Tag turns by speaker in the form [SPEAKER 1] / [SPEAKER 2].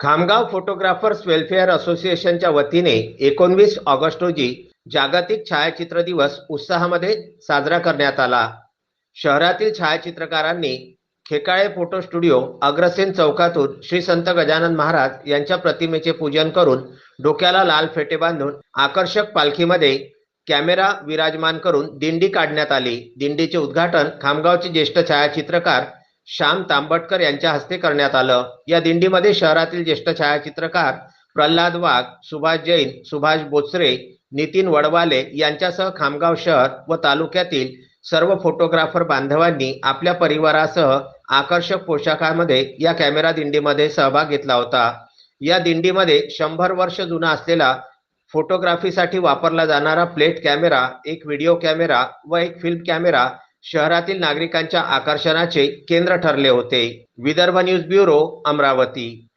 [SPEAKER 1] Khamgaon photographers welfare असोसिएशनच्या वतीने एकोणवीस ऑगस्ट रोजी जागतिक छायाचित्र दिवस उत्साहामध्ये साजरा करण्यात आला. शहरातील छायाचित्रकारांनी खेकाळे फोटो स्टुडिओ अग्रसेन चौकातून श्री संत गजानन महाराज यांच्या प्रतिमेचे पूजन करून डोक्याला लाल फेटे बांधून आकर्षक पालखीमध्ये कॅमेरा विराजमान करून दिंडी काढण्यात आली. दिंडीचे उद्घाटन खामगावचे ज्येष्ठ छायाचित्रकार श्याम तांबटकर यांच्या हस्ते करण्यात आलं. या दिंडीमध्ये शहरातील ज्येष्ठ छायाचित्रकार प्रल्हाद वाघ सुभाष जैन सुभाष बोचरे नितीन वडवाले यांच्यासह खामगाव शहर व तालुक्यातील सर्व फोटोग्राफर बांधवांनी आपल्या परिवारासह आकर्षक पोशाखामध्ये या कॅमेरा दिंडीमध्ये सहभाग घेतला होता. या दिंडीमध्ये शंभर वर्ष जुना असलेला फोटोग्राफीसाठी वापरला जाणारा प्लेट कॅमेरा एक व्हिडिओ कॅमेरा व एक फिल्म कॅमेरा शहरातील नागरिकांच्या आकर्षणाचे केंद्र ठरले होते. Vidarbha news bureau Amravati.